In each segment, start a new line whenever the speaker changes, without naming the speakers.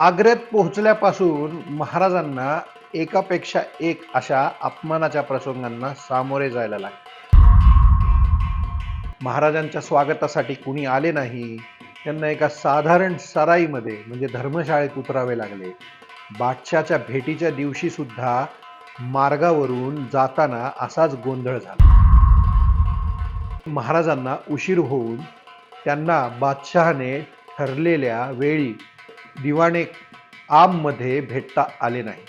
आग्र्यात पोहोचल्यापासून महाराजांना एकापेक्षा एक अशा अपमानाच्या प्रसंगांना सामोरे जायला लागले. महाराजांच्या स्वागतासाठी कुणी आले नाही. त्यांना एका साधारण सराईमध्ये म्हणजे धर्मशाळेत उतरावे लागले. बादशाच्या भेटीच्या दिवशी सुद्धा मार्गावरून जाताना असाच गोंधळ झाला. महाराजांना उशीर होऊन त्यांना बादशहाने ठरलेल्या वेळी दिवाणे आममध्ये भेटता आले नाही.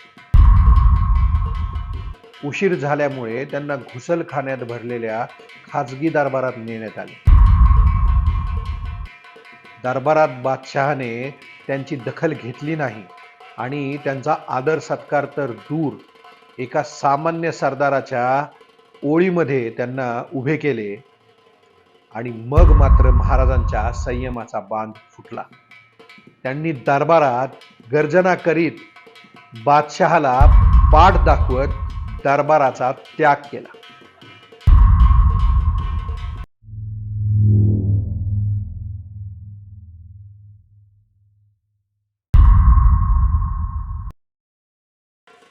उशीर झाल्यामुळे त्यांना घुसलखान्यात भरलेल्या खाजगी दरबारात नेण्यात आले. दरबारात बादशहाने त्यांची दखल घेतली नाही आणि त्यांचा आदर सत्कार तर दूर एका सामान्य सरदाराच्या ओळीमध्ये त्यांना उभे केले आणि मग मात्र महाराजांच्या संयमाचा बांध फुटला. त्यांनी दरबारात गर्जना करीत बादशहाला पाठ दाखवत दरबाराचा त्याग केला.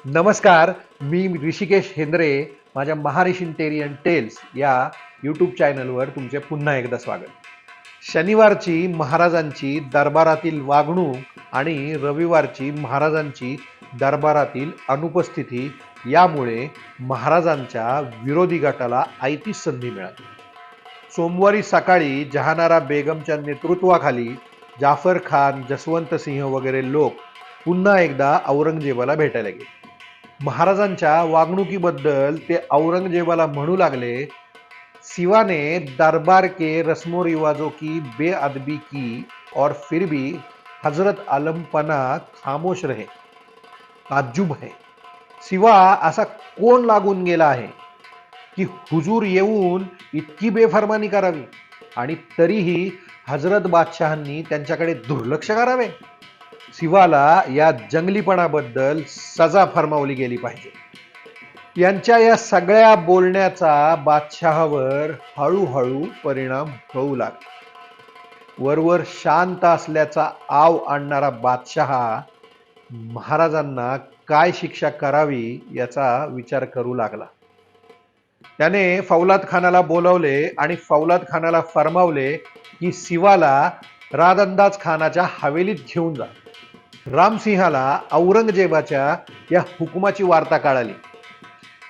नमस्कार मी ऋषिकेश हेंद्रे माझ्या महारिशिंटेरियन टेल्स या यूट्यूब चॅनलवर तुमचे पुन्हा एकदा स्वागत. शनिवारची महाराजांची दरबारातील वागणूक आणि रविवारची महाराजांची दरबारातील अनुपस्थिती यामुळे महाराजांच्या विरोधी गटाला आयती संधी मिळाली. सोमवारी सकाळी जहानारा बेगमच्या नेतृत्वाखाली जाफर खान जसवंत सिंह वगैरे लोक पुन्हा एकदा औरंगजेबाला भेटायला गेले. महाराजांच्या वागणुकीबद्दल ते औरंगजेबाला म्हणू लागले सिवा ने दरबार के रस्मो रिवाजों की बेअदबी की और फिर भी हजरत आलम पना खामोश रहे ताज्जुब है। सिवा असा कोण लागून गेला आहे की हुजूर येऊन इतकी बेफरमानी करावी आणि तरीही हजरत बादशहांनी त्यांच्याकडे दुर्लक्ष करावे? शिवाला या जंगलीपणाबद्दल सजा फरमावली गेली पाहिजे. यांच्या या सगळ्या बोलण्याचा बादशहावर हळूहळू परिणाम होऊ लागला. वरवर शांत असल्याचा आव आणणारा बादशहा महाराजांना काय शिक्षा करावी याचा विचार करू लागला. त्याने फौलाद खानाला बोलवले आणि फौलाद खानाला फरमावले की शिवाला रादंदाज खानाच्या हवेलीत घेऊन जा. रामसिंहाला औरंगजेबाच्या या हुकुमाची वार्ता कळाली.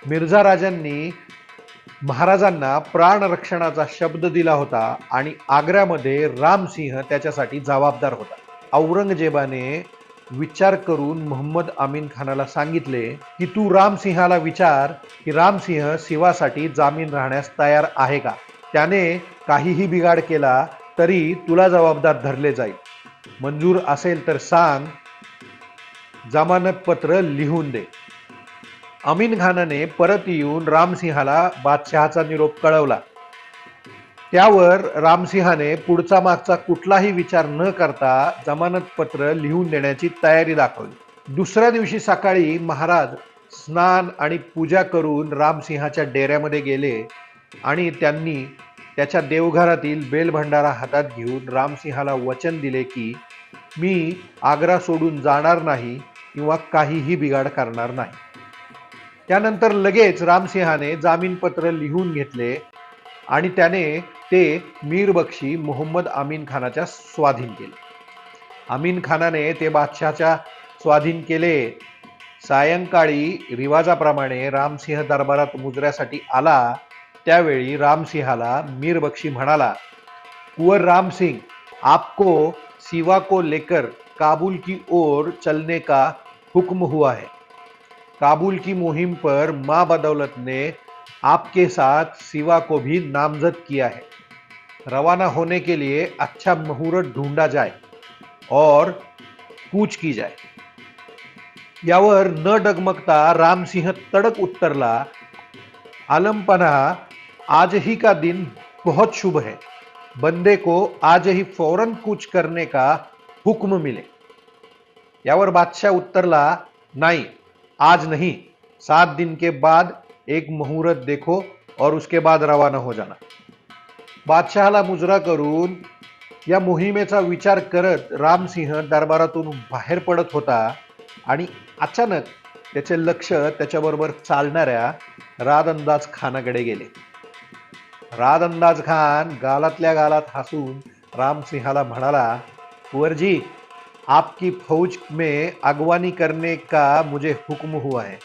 मिर्झा राजांनी महाराजांना प्राणरक्षणाचा शब्द दिला होता आणि आग्र्यामध्ये रामसिंह त्याच्यासाठी जबाबदार होता. औरंगजेबाने विचार करून मोहम्मद अमीन खानाला सांगितले की तू रामसिंहाला विचार की रामसिंह शिवासाठी जामीन राहण्यास तयार आहे का? त्याने काहीही बिघाड केला तरी तुला जबाबदार धरले जाईल. मंजूर असेल तर सांग जमानतपत्र लिहून दे. अमीन खानाने परत येऊन रामसिंहाला बादशहाचा निरोप कळवला. त्यावर रामसिंहाने पुढचा मागचा कुठलाही विचार न करता जमानतपत्र लिहून देण्याची तयारी दाखवली. दुसऱ्या दिवशी सकाळी महाराज स्नान आणि पूजा करून रामसिंहाच्या डेऱ्यामध्ये गेले आणि त्यांनी त्याच्या देवघरातील बेलभंडारा हातात घेऊन रामसिंहाला वचन दिले की मी आग्रा सोडून जाणार नाही किंवा काहीही बिघाड करणार नाही. त्यानंतर लगेच रामसिंहाने जामीनपत्र लिहून घेतले आणि त्याने ते मीर बक्षी मोहम्मद अमीन खानाच्या स्वाधीन केले. अमीन खानाने ते बादशहाच्या स्वाधीन केले. सायंकाळी रिवाजाप्रमाणे रामसिंह दरबारात मुजऱ्यासाठी आला. त्यावेळी रामसिंहाला मीर बक्षी म्हणाला कुंवर रामसिंग आपको सिवा को लेकर काबुल की ओर चलने का हुक्म हुआ है. काबुल की मुहिम पर माँ बदौलत ने आपके साथ सिवा को भी नामजद किया है। रवाना होने के लिए अच्छा मुहूर्त ढूंढा जाए और कूच की जाए। यावर न डगमगता रामसिंह तड़क उत्तरला आलमपना आज ही का दिन बहुत शुभ है। बंदे को आज ही फ़ौरन कूच करने का हुक्म मिले। यावर बादशाह उत्तरला, नहीं आज नहीं सात दिन के बाद एक मुहूर्त देखो और उसके बाद रवाना हो जाना। बादशहाला मुजरा करून या मोहिमेचा विचार करत रामसिंह दरबारातून बाहेर पडत होता आणि अचानक त्याचे लक्ष त्याच्याबरोबर चालणाऱ्या रादअंदाज खानाकडे गेले. रादअंदाज खान गालातल्या गालात हसून रामसिंहाला म्हणाला वरजी आपकी फौज में अगवानी करने का मुझे हुक्म हुआ है।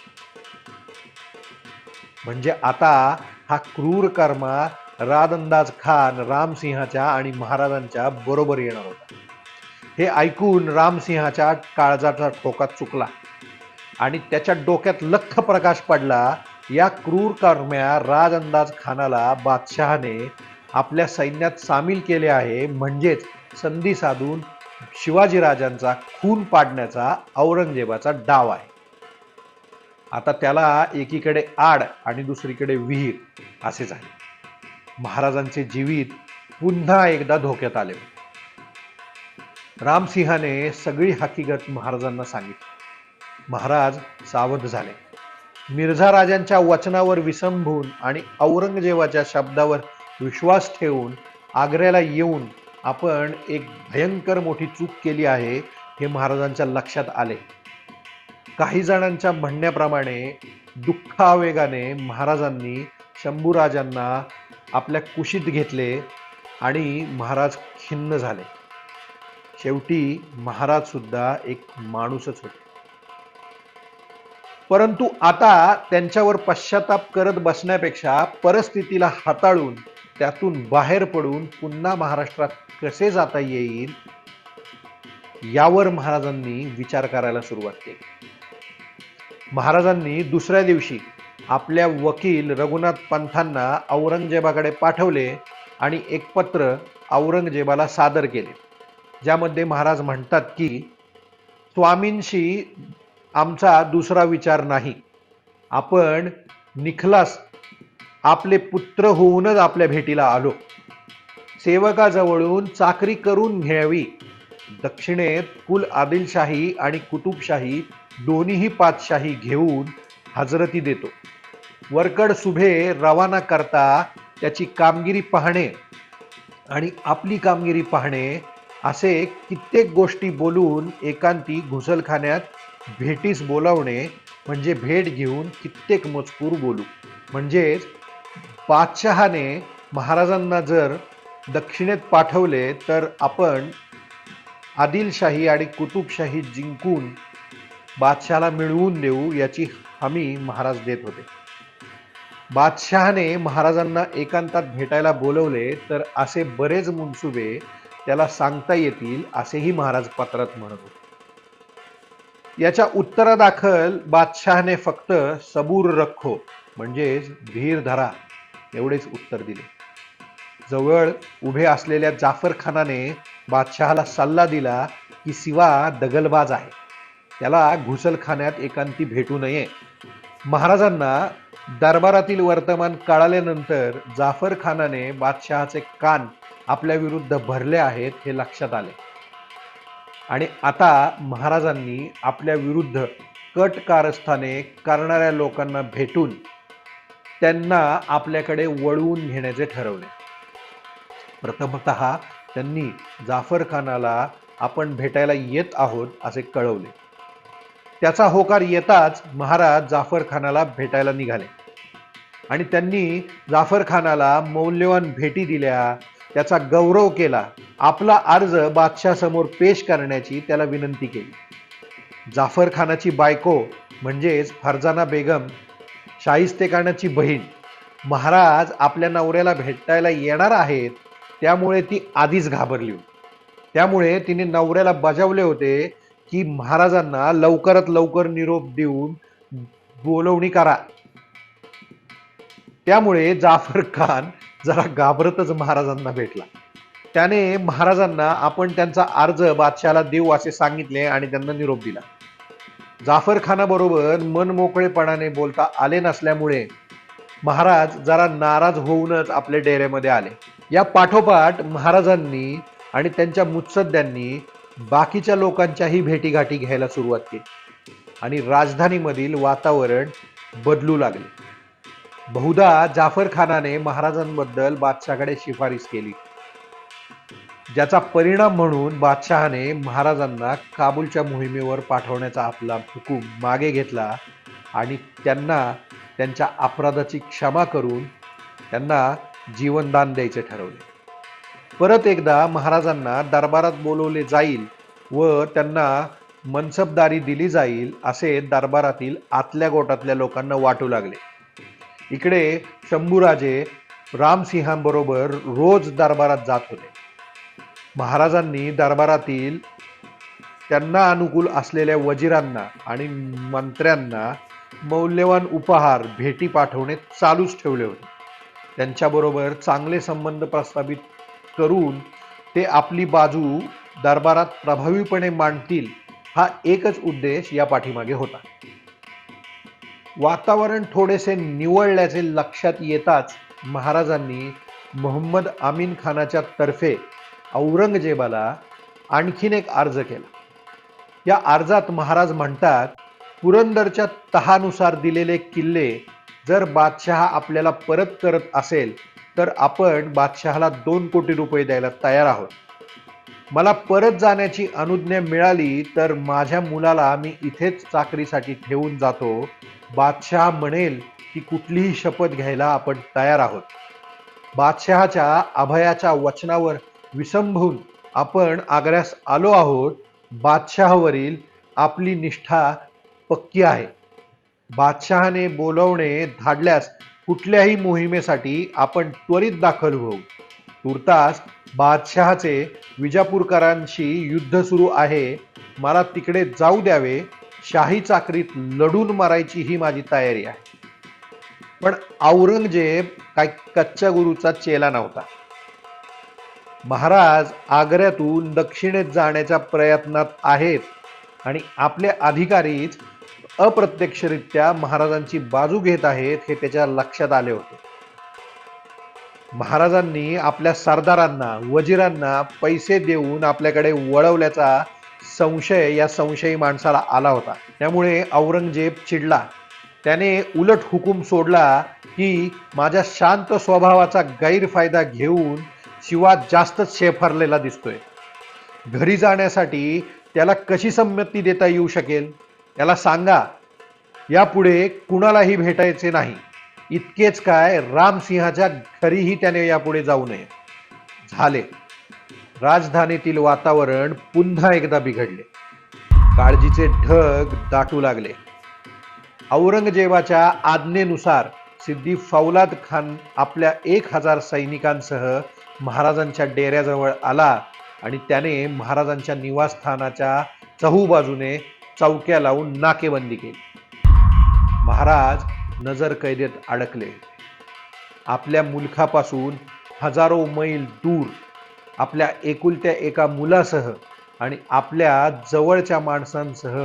म्हणजे आता हा क्रूर कर्मा रादंदाज खान रामसिंहाच्या आणि महाराजांच्या बरोबर येणार होता. हे ऐकून रामसिंहाच्या काळजाचा ठोका चुकला आणि त्याच्या डोक्यात लख प्रकाश पडला या क्रूर कर्म्या राजअंदाज खानाला बादशहाने आपल्या सैन्यात सामील केले आहे म्हणजेच संधी साधून शिवाजीराजांचा खून पाडण्याचा औरंगजेबाचा डाव आहे. आता त्याला एकीकडे आड आणि दुसरीकडे विहीर असे झाले. महाराजांचे जीवित पुन्हा एकदा धोक्यात आले. रामसिंहाने सगळी हकीकत महाराजांना सांगितली. महाराज सावध झाले. मिर्झा राजांच्या वचनावर विसंबून आणि औरंगजेबाच्या शब्दावर विश्वास ठेवून आग्र्याला येऊन आपण एक भयंकर मोठी चूक केली आहे हे महाराजांच्या लक्षात आले. काही जणांच्या म्हणण्याप्रमाणे दुःखावेगाने महाराजांनी शंभूराजांना आपल्या कुशीत घेतले आणि महाराज खिन्न झाले. शेवटी महाराज सुद्धा एक माणूसच होते. परंतु आता त्यांच्यावर पश्चाताप करत बसण्यापेक्षा परिस्थितीला हाताळून त्यातून बाहेर पडून पुन्हा महाराष्ट्रात कसे जाता येईल यावर महाराजांनी विचार करायला सुरुवात केली. महाराजांनी दुसऱ्या दिवशी आपल्या वकील रघुनाथ पंथांना औरंगजेबाकडे पाठवले आणि एक पत्र औरंगजेबाला सादर केले. ज्यामध्ये महाराज म्हणतात की स्वामींशी आमचा दुसरा विचार नाही. आपण निखलास आपले पुत्र होऊनच आपल्या भेटीला आलो. सेवकाजवळून चाकरी करून घ्यावी. दक्षिणेत कुल आदिलशाही आणि कुतुबशाही दोन्हीही पातशाही घेऊन हजरती देतो. वरकड सुभे रवाना करता त्याची कामगिरी पाहणे आणि आपली कामगिरी पाहणे असे कित्येक गोष्टी बोलून एकांती घुसलखान्यात भेटीस बोलावणे म्हणजे भेट घेऊन कित्येक मजकूर बोलू. म्हणजेच बादशहाने महाराजांना जर दक्षिणेत पाठवले तर आपण आदिलशाही आणि कुतुबशाही जिंकून बादशहाला मिळवून देऊ याची हमी महाराज देत होते. बादशहाने महाराजांना एकांतात भेटायला बोलवले तर असे बरेच मुनसुबे त्याला सांगता येतील असेही महाराज पत्रात म्हणत होते. याच्या उत्तरादाखल बादशहाने फक्त सबूर रखो म्हणजेच धीर धरा एवढेच उत्तर दिले. जवळ उभे असलेल्या जाफर खानाने बादशहाला सल्ला दिला की शिवा दगलबाज आहे. त्याला घुसलखान्यात एकांती भेटू नये. महाराजांना दरबारातील वर्तमान कळाल्यानंतर जाफर खानाने बादशहाचे कान आपल्या विरुद्ध भरले आहेत हे लक्षात आले. आणि आता महाराजांनी आपल्या विरुद्ध कट कारस्थाने करणाऱ्या लोकांना भेटून त्यांना आपल्याकडे वळवून घेण्याचे ठरवले. प्रथमत त्यांनी जाफर खानाला आपण भेटायला येत आहोत असे कळवले. त्याचा होकार येताच महाराज जाफर खानाला भेटायला निघाले. आणि त्यांनी जाफर खानाला मौल्यवान भेटी दिल्या त्याचा गौरव केला आपला अर्ज बादशाहसमोर पेश करण्याची त्याला विनंती केली. जाफर खानाची बायको म्हणजेच फरजाना बेगम शाहिस्तेखानाची बहीण महाराज आपल्या नवऱ्याला भेटायला येणार आहेत त्यामुळे ती आधीच घाबरली होती. त्यामुळे तिने नवऱ्याला बजावले होते की महाराजांना लवकरात लवकर निरोप देऊन बोलवणी करा. त्यामुळे जाफर खान जरा घाबरतच महाराजांना भेटला. त्याने महाराजांना आपण त्यांचा अर्ज बादशाला देऊ असे सांगितले आणि त्यांना निरोप दिला. जाफर खानाबरोबर मन मोकळेपणाने बोलता आले नसल्यामुळे महाराज जरा नाराज होऊनच आपल्या डेऱ्यामध्ये आले. या पाठोपाठ महाराजांनी आणि त्यांच्या मुत्सद्यांनी बाकीच्या लोकांच्याही भेटीगाठी घ्यायला सुरुवात केली आणि राजधानीमधील वातावरण बदलू लागले. बहुधा जाफर खानाने महाराजांबद्दल बादशाकडे शिफारस केली. ज्याचा परिणाम म्हणून बादशहाने महाराजांना काबूलच्या मोहिमेवर पाठवण्याचा आपला हुकूम मागे घेतला आणि त्यांना त्यांच्या अपराधाची क्षमा करून त्यांना जीवनदान द्यायचे ठरवले. परत एकदा महाराजांना दरबारात बोलवले जाईल व त्यांना मनसबदारी दिली जाईल असे दरबारातील आतल्या गोटातल्या लोकांना वाटू लागले. इकडे शंभूराजे रामसिंहांबरोबर रोज दरबारात जात होते. महाराजांनी दरबारातील त्यांना अनुकूल असलेल्या वजिरांना आणि मंत्र्यांना मौल्यवान उपहार भेटी पाठवणे चालूच ठेवले होते. त्यांच्याबरोबर चांगले संबंध प्रस्थापित करून ते आपली बाजू दरबारात प्रभावीपणे मांडतील हा एकच उद्देश या पाठीमागे होता. वातावरण थोडेसे निवळल्याचे लक्षात येताच महाराजांनी मोहम्मद आमीन खानाच्या तर्फे औरंगजेबाला आणखीन एक अर्ज केला. या अर्जात महाराज म्हणतात पुरंदरच्या तहानुसार दिलेले किल्ले जर बादशहा आपल्याला परत करत असेल तर आपण बादशहाला दोन कोटी रुपये द्यायला तयार आहोत. मला परत जाण्याची अनुज्ञा मिळाली तर माझ्या मुलाला मी इथेच चाकरीसाठी ठेवून जातो. बादशहा म्हणेल की कुठलीही शपथ घ्यायला आपण तयार आहोत. बादशहाच्या अभयाच्या वचनावर विसंभून आपण आग्र्यास आलो आहोत बादशहावरील आपली निष्ठा पक्की आहे. बादशहाने बोलवणे धाडल्यास कुठल्याही मोहिमेसाठी आपण त्वरित दाखल होऊ. तुर्तास बादशहाचे विजापूरकरांशी युद्ध सुरू आहे. मला तिकडे जाऊ द्यावे. शाही चाकरीत लढून मारायची ही माझी तयारी आहे. पण औरंगजेब काय कच्च्या गुरुचा चेला नव्हता. महाराज आग्र्यातून दक्षिणेत जाण्याच्या प्रयत्नात आहेत आणि आपले अधिकारीच अप्रत्यक्षरित्या महाराजांची बाजू घेत आहेत हे त्याच्या लक्षात आले होते. महाराजांनी आपल्या सरदारांना वजिरांना पैसे देऊन आपल्याकडे वळवल्याचा संशय या संशयी माणसाला आला होता. त्यामुळे औरंगजेब चिडला. त्याने उलट हुकूम सोडला की माझ्या शांत स्वभावाचा गैरफायदा घेऊन शिवा जास्तच शेफारलेला दिसतोय. घरी जाण्यासाठी त्याला कशी संमती देता येऊ शकेल? त्याला सांगा. यापुढे कुणालाही भेटायचे नाही. इतकेच काय रामसिंहाच्या घरीही त्याने यापुढे जाऊ नये. झाले. राजधानीतील वातावरण पुन्हा एकदा बिघडले. काळजीचे ढग दाटू लागले. औरंगजेबाच्या आज्ञेनुसार सिद्धी फौलाद खान आपल्या एक हजार सैनिकांसह महाराजांच्या डेऱ्याजवळ आला आणि त्याने महाराजांच्या निवासस्थानाच्या चहूबाजूने चौक्या लावून नाकेबंदी केली. महाराज नजर कैदेत अडकले. आपल्या मुलखापासून हजारो मैल दूर आपल्या एकुलत्या एका मुलासह आणि आपल्या जवळच्या माणसांसह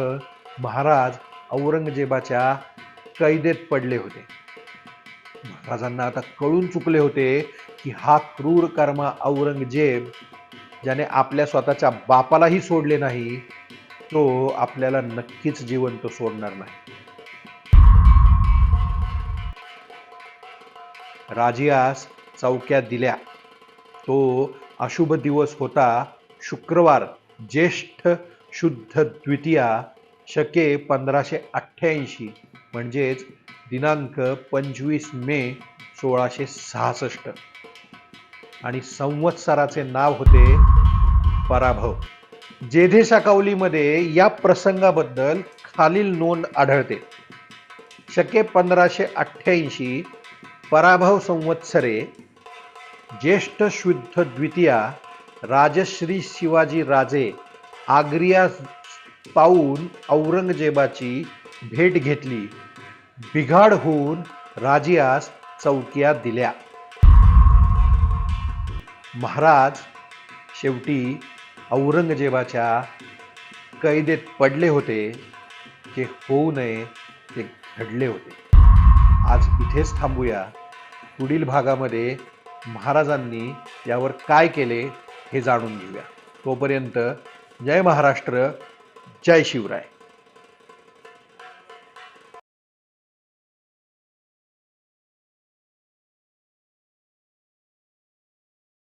महाराज औरंगजेबाच्या कैदेत पडले होते. महाराजांना आता कळून चुकले होते की हा क्रूर कर्मा औरंगजेब ज्याने आपल्या स्वतःच्या बापालाही सोडले नाही तो आपल्याला नक्कीच जिवंत सोडणार नाही. राजियास चौक्या दिल्या. तो अशुभ दिवस होता शुक्रवार ज्येष्ठ शुद्ध द्वितीया शके पंधराशे अठ्ठ्याऐंशी म्हणजेच दिनांक पंचवीस मे सोळाशे सहासष्ट. आणि संवत्सराचे नाव होते पराभव. जेधे शाकावलीमध्ये या प्रसंगाबद्दल खालील नोंद आढळते. शके पंधराशे अठ्ठ्याऐंशी पराभव संवत्सरे ज्येष्ठ शुद्ध द्वितीया राजश्री शिवाजी राजे आग्रिया पाहून औरंगजेबाची भेट घेतली. बिघाड होऊन राजियास चौक्या दिल्या. महाराज शेवटी औरंगजेबाच्या कैदेत पडले होते. जे होऊ नये ते घडले होते. आज इथेच थांबूया. पुढील भागामध्ये महाराजांनी यावर काय केले हे जाणून घेऊया. तोपर्यंत जय महाराष्ट्र जय शिवराय.